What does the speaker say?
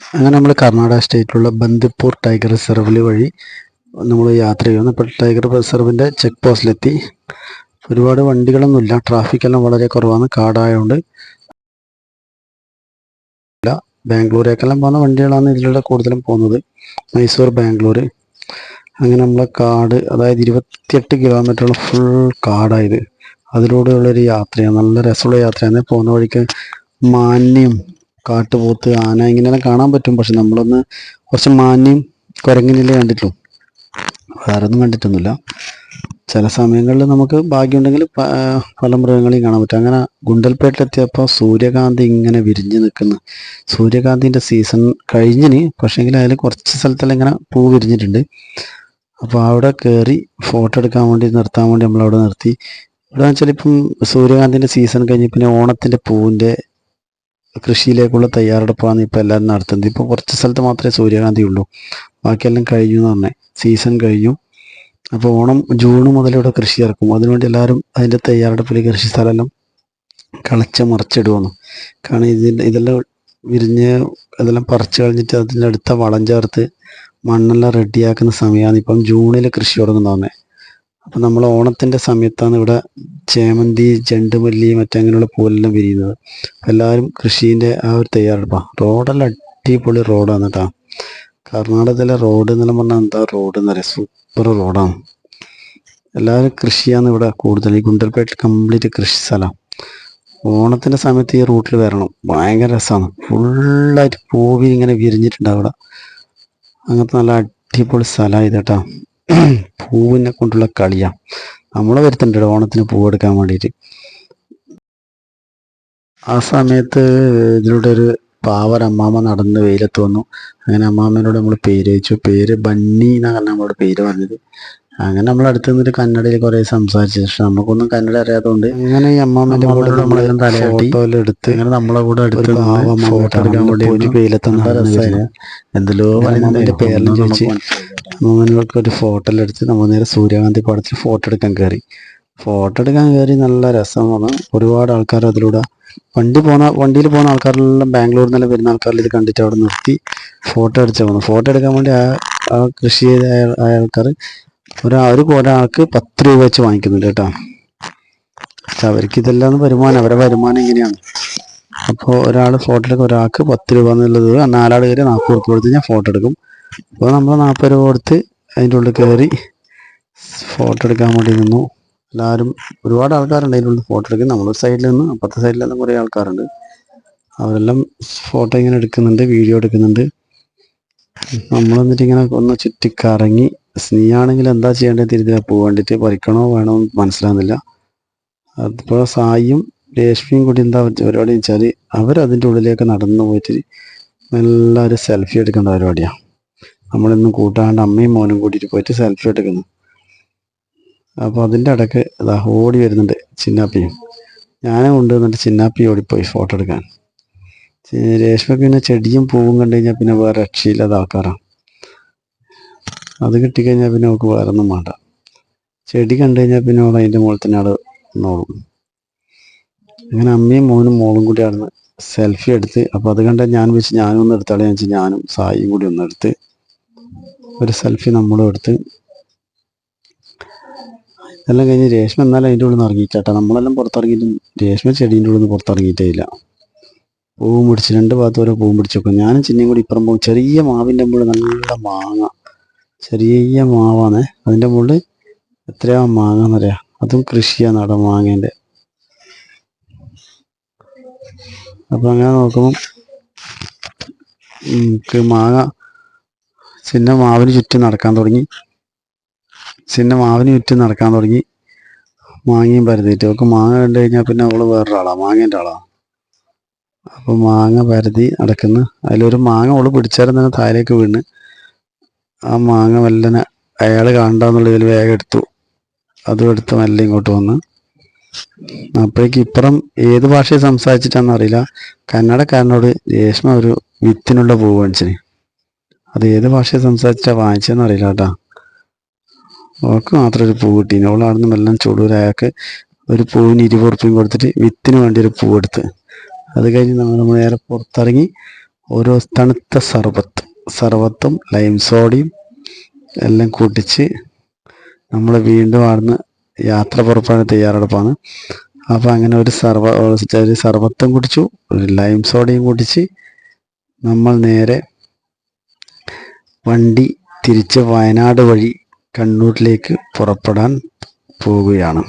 അങ്ങനെ നമ്മൾ കർണാടക സ്റ്റേറ്റിലുള്ള ബന്ദിപ്പൂർ ടൈഗർ റിസർവിൽ വഴി നമ്മൾ യാത്ര ചെയ്യുന്നു. അപ്പോൾ ടൈഗർ റിസർവിന്റെ ചെക്ക് പോസ്റ്റിലെത്തി. ഒരുപാട് വണ്ടികളൊന്നുമില്ല. ട്രാഫിക് എല്ലാം വളരെ കുറവാണ്. കാടായതുകൊണ്ട് ബാംഗ്ലൂരേക്കെല്ലാം പോകുന്ന വണ്ടികളാണ് ഇതിലൂടെ കൂടുതലും പോകുന്നത്. മൈസൂർ ബാംഗ്ലൂർ അങ്ങനെ നമ്മൾ കാട് അതായത് ഇരുപത്തിയെട്ട് കിലോമീറ്ററുള്ള ഫുൾ കാടായത്. അതിലൂടെയുള്ളൊരു യാത്രയാണ്. നല്ല രസമുള്ള യാത്രയാണ്. പോകുന്ന വഴിക്ക് മാന്യം കാട്ടുപോത്ത് ആന ഇങ്ങനെയെല്ലാം കാണാൻ പറ്റും. പക്ഷെ നമ്മളൊന്ന് കുറച്ച് മാന്യം കുരങ്ങിനില്ലേ കണ്ടിട്ടുള്ളൂ. വേറെ ഒന്നും കണ്ടിട്ടൊന്നുമില്ല. ചില സമയങ്ങളിൽ നമുക്ക് ഭാഗ്യമുണ്ടെങ്കിൽ പല മൃഗങ്ങളെയും കാണാൻ പറ്റും. അങ്ങനെ ഗുണ്ടൽപേട്ടിലെത്തിയപ്പോൾ സൂര്യകാന്തി ഇങ്ങനെ വിരിഞ്ഞ് നിൽക്കുന്നു. സൂര്യകാന്തിന്റെ സീസൺ കഴിഞ്ഞിന് പക്ഷേങ്കിൽ അതിൽ കുറച്ച് സ്ഥലത്തെല്ലാം ഇങ്ങനെ പൂ വിരിഞ്ഞിട്ടുണ്ട്. അപ്പോൾ അവിടെ കയറി ഫോട്ടോ എടുക്കാൻ വേണ്ടി നിർത്താൻ വേണ്ടി നമ്മൾ അവിടെ നിർത്തി. ഇവിടെ വെച്ചാൽ ഇപ്പം സൂര്യകാന്തിന്റെ സീസൺ കഴിഞ്ഞ് പിന്നെ ഓണത്തിന്റെ പൂവിന്റെ കൃഷിയിലേക്കുള്ള തയ്യാറെടുപ്പാണ് ഇപ്പോൾ എല്ലാവരും നടത്തുന്നത്. ഇപ്പോൾ കുറച്ച് സ്ഥലത്ത് മാത്രമേ സൂര്യകാന്തി ഉള്ളൂ. ബാക്കിയെല്ലാം കഴിഞ്ഞു എന്ന് പറഞ്ഞേ. സീസൺ കഴിഞ്ഞു. അപ്പോൾ ഓണം ജൂൺ മുതൽ ഇവിടെ കൃഷി ഇറക്കും. അതിനുവേണ്ടി എല്ലാവരും അതിന്റെ തയ്യാറെടുപ്പിൽ കൃഷി സ്ഥലമെല്ലാം കളച്ച് മറിച്ചിടുവന്നു കാരണം ഇതിന്റെ ഇതെല്ലാം വിരിഞ്ഞ് ഇതെല്ലാം പറിച്ച് കഴിഞ്ഞിട്ട് അതിന്റെ അടുത്ത വളം ചേർത്ത് മണ്ണെല്ലാം റെഡിയാക്കുന്ന സമയമാണ്. ഇപ്പം ജൂണിൽ കൃഷി തുടങ്ങുന്നതാണ് അപ്പം നമ്മൾ ഓണത്തിന്റെ സമയത്താണ് ഇവിടെ ചേമന്തി ചെണ്ടുമല്ലി മറ്റങ്ങനെയുള്ള പൂവെല്ലാം വിരിയുന്നത്. എല്ലാവരും കൃഷീന്റെ ആ ഒരു തയ്യാറെടുപ്പാണ് റോഡെല്ലാം അടിപൊളി റോഡാണ് കേട്ടോ. കർണാടകത്തിലെ റോഡ് എന്നെല്ലാം പറഞ്ഞാൽ എന്താ റോഡ് എന്ന് പറയാം സൂപ്പർ റോഡാണ്. എല്ലാവരും കൃഷിയാണ് ഇവിടെ കൂടുതൽ. ഈ ഗുണ്ടൽപേട്ടിൽ കംപ്ലീറ്റ് കൃഷി സ്ഥലം. ഓണത്തിന്റെ സമയത്ത് ഈ റൂട്ടിൽ വരണം. ഭയങ്കര രസമാണ് ഫുള്ളായിട്ട് പൂവി ഇങ്ങനെ വിരിഞ്ഞിട്ടുണ്ട് അവിടെ അങ്ങനത്തെ നല്ല അടിപൊളി സ്ഥലമാണ് ഇത് കേട്ടോ. പൂവിനെ കൊണ്ടുള്ള കളിയാണ് നമ്മളെ വരുത്തുന്നുണ്ട് ഓണത്തിന് പൂവെടുക്കാൻ വേണ്ടിയിട്ട് ആ സമയത്ത് ഇതിലൂടെ ഒരു പാവർ അമ്മാമ്മ നടന്ന് വെയിലത്ത് വന്നു. അങ്ങനെ അമ്മാമ്മേനോട് നമ്മൾ പേര് ചോദിച്ചു പേര് ബണ്ണി എന്നാണ് നമ്മളോട് പേര് പറഞ്ഞത്. അങ്ങനെ നമ്മൾ അടുത്ത് നിന്നിട്ട് കന്നഡയിൽ കുറേ സംസാരിച്ചു. പക്ഷെ നമുക്കൊന്നും കന്നഡ അറിയാത്തതുകൊണ്ട് അങ്ങനെ ഈ അമ്മാമ്മേന്റെ കൂടെ ഫോട്ടോയിൽ എടുത്ത് അങ്ങനെ നമ്മളെ കൂടെ അടുത്ത് ഫോട്ടോ എടുക്കാൻ വേണ്ടി വെയിലത്ത് എന്തെല്ലോ പറയുന്നതിന്റെ പേരെല്ലാം ചോദിച്ച്. ഒരു ഫോട്ടോ എടുത്ത് നമ്മൾ നേരെ സൂര്യകാന്തി പടത്തിൽ ഫോട്ടോ എടുക്കാൻ കയറി ഫോട്ടോ എടുക്കാൻ കയറി നല്ല രസമാണ്. ഒരുപാട് ആൾക്കാർ അതിലൂടെ വണ്ടി പോകുന്ന വണ്ടിയിൽ പോകുന്ന ആൾക്കാരെല്ലാം ബാംഗ്ലൂരിൽ നിന്നെല്ലാം വരുന്ന ആൾക്കാരിൽ ഇത് കണ്ടിട്ട് അവിടെ നിർത്തി ഫോട്ടോ അടിച്ചു പോകുന്നു ഫോട്ടോ എടുക്കാൻ വേണ്ടി ആ ആ കൃഷി ചെയ്ത ആൾക്കാർ ഒരാ ഒരു ഒരാൾക്ക് പത്ത് രൂപ വെച്ച് വാങ്ങിക്കുന്നുണ്ട് കേട്ടോ. അവർക്ക് ഇതെല്ലാം വരുമാനം അവരുടെ വരുമാനം ഇങ്ങനെയാണ്. അപ്പോൾ ഒരാൾ ഫോട്ടോ എടുക്കും ഒരാൾക്ക് പത്ത് രൂപ എന്നുള്ളത് നാലാൾ കയറി നാൽപ്പത് രൂപ കൊടുത്ത് ഞാൻ ഫോട്ടോ എടുക്കും. അപ്പോൾ നമ്മൾ നാൽപ്പത് രൂപ കൊടുത്ത് അതിന്റെ ഉള്ളിൽ കയറി ഫോട്ടോ എടുക്കാൻ വേണ്ടി നിന്നു. എല്ലാവരും ഒരുപാട് ആൾക്കാരുണ്ട് അതിന്റെ ഉള്ളിൽ ഫോട്ടോ എടുക്കും നമ്മളൊരു സൈഡിൽ നിന്ന് അപ്പുറത്തെ സൈഡിൽ നിന്ന് കുറേ ആൾക്കാരുണ്ട്. അവരെല്ലാം ഫോട്ടോ ഇങ്ങനെ എടുക്കുന്നുണ്ട് വീഡിയോ എടുക്കുന്നുണ്ട്. നമ്മൾ എന്നിട്ട് ഇങ്ങനെ ഒന്ന് ചുറ്റിക്കറങ്ങി സ്നീയാണെങ്കിൽ എന്താ ചെയ്യേണ്ടത് തിരിഞ്ഞാൽ പോകേണ്ടിട്ട് പറിക്കണോ വേണോ മനസ്സിലാകുന്നില്ല. അതിപ്പോൾ സായിയും രേഷ്മിയും കൂടി എന്താ പരിപാടി വെച്ചാൽ അവരതിന്റെ ഉള്ളിലേക്ക് നടന്നു പോയിട്ട് നല്ല ഒരു സെൽഫി എടുക്കേണ്ട പരിപാടിയാണ് നമ്മളിന്നും കൂട്ടാണ്ട് അമ്മയും മോനും കൂട്ടിയിട്ട് പോയിട്ട് സെൽഫി എടുക്കുന്നു. അപ്പോൾ അതിന്റെ ഇടയ്ക്ക് ഇതാ ഓടി വരുന്നുണ്ട് ചിന്നാപ്പിയും ഞാനും കൊണ്ട് വന്നിട്ട് ചിന്നാപ്പി ഓടിപ്പോയി ഫോട്ടോ എടുക്കാൻ. രേഷ്മയ്ക്ക് പിന്നെ ചെടിയും പൂവും കണ്ടു കഴിഞ്ഞാൽ പിന്നെ വേറെ രക്ഷയില്ലാത്ത ആൾക്കാരാണ് അത് കിട്ടിക്കഴിഞ്ഞാൽ പിന്നെ അവൾക്ക് വേറെ ഒന്നും വേണ്ട. ചെടി കണ്ടു കഴിഞ്ഞാൽ പിന്നെ അവൾ അതിന്റെ മുകളിൽ തന്നെ നോളും അങ്ങനെ അമ്മയും മോനും മോളും കൂടി ആയിരുന്നു സെൽഫി എടുത്ത് അപ്പോൾ അത് കണ്ട ഞാൻ വെച്ച് ഞാനും ഒന്ന് എടുത്താളെ ഞാൻ ഞാനും സായിയും കൂടി ഒന്ന് എടുത്ത് ഒരു സെൽഫി നമ്മളും എടുത്ത്. എല്ലാം കഴിഞ്ഞ് രേഷ്മ എന്നാലും അതിന്റെ ഉള്ളിൽ നിന്ന് ഇറങ്ങിയിട്ടാ നമ്മളെല്ലാം പുറത്തിറങ്ങിയിട്ടും രേഷ്മ ചെടീന്റെ ഉള്ളിൽ നിന്ന് പുറത്തിറങ്ങിയിട്ടേ ഇല്ല പൂവും പിടിച്ച് രണ്ട് ഭാഗത്ത് ഓരോ പൂവും പിടിച്ച് വെക്കും. ഞാനും ചിന്നയും കൂടി ഇപ്പുറം പോകും. ചെറിയ മാവിന്റെ മുകളിൽ നല്ല മാങ്ങ. ചെറിയ മാവാണ് അതിന്റെ മുകളിൽ എത്രയാ മാങ്ങ എന്നറിയാം അതും കൃഷിയാണ് അവിടെ മാങ്ങേന്റെ. അപ്പം അങ്ങനെ നോക്കുമ്പം മാങ്ങ ചിന്ന മാവിന് ചുറ്റും നടക്കാൻ തുടങ്ങി. ചിന്ന മാവിന് ചുറ്റും നടക്കാൻ തുടങ്ങി. മാങ്ങയും പരതിയിട്ട് അവൾക്ക് മാങ്ങ കണ്ടു കഴിഞ്ഞാൽ പിന്നെ അവൾ വേറൊരാളാണ് മാങ്ങേന്റെ ആളാണ് അപ്പൊ മാങ്ങ പരതി നടക്കുന്നു. അതിലൊരു മാങ്ങ അവൾ പിടിച്ചാലും തന്നെ താഴേക്ക് വീണ്. ആ മാങ്ങ വല്ലനെ അയാൾ കാണണ്ടെന്നുള്ള ഇതിൽ വേഗം എടുത്തു. അതും എടുത്ത് മെല്ലെ ഇങ്ങോട്ട് വന്ന്. അപ്പോഴേക്ക് ഇപ്പുറം ഏത് ഭാഷയിൽ സംസാരിച്ചിട്ടാണെന്ന് അറിയില്ല. കന്നഡക്കാരനോട് ഒരു വിത്തിനുള്ള പൂവ് കാണിച്ചിന്. അത് ഏത് ഭാഷ സംസാരിച്ചാ വാങ്ങിച്ചതെന്ന് അറിയില്ല കേട്ടാ. അവൾക്ക് മാത്രം ഒരു പൂ കിട്ടീന് അവൾ അവിടുന്ന് മെല്ലം ചൂടൂർ ഒരു പൂവിന് ഇരുപത് കൊടുത്തിട്ട് വിത്തിന് വേണ്ടി ഒരു പൂ എടുത്ത്. അത് കഴിഞ്ഞ് നമ്മൾ നമ്മൾ നേരെ പുറത്തിറങ്ങി ഓരോ തണുത്ത സർബത്ത് സർബത്തും ലൈം സോഡയും എല്ലാം കൂട്ടിച്ച് നമ്മൾ വീണ്ടും അവിടുന്ന് യാത്ര പുറപ്പെടാൻ തയ്യാറെടുപ്പാണ്. അപ്പോൾ അങ്ങനെ ഒരു സർവ ഒരു സർബത്തും കുടിച്ചു ഒരു ലൈം സോഡയും കുടിച്ച് നമ്മൾ നേരെ വണ്ടി തിരിച്ച് വയനാട് വഴി കണ്ണൂരിലേക്ക് പുറപ്പെടാൻ പോവുകയാണ്.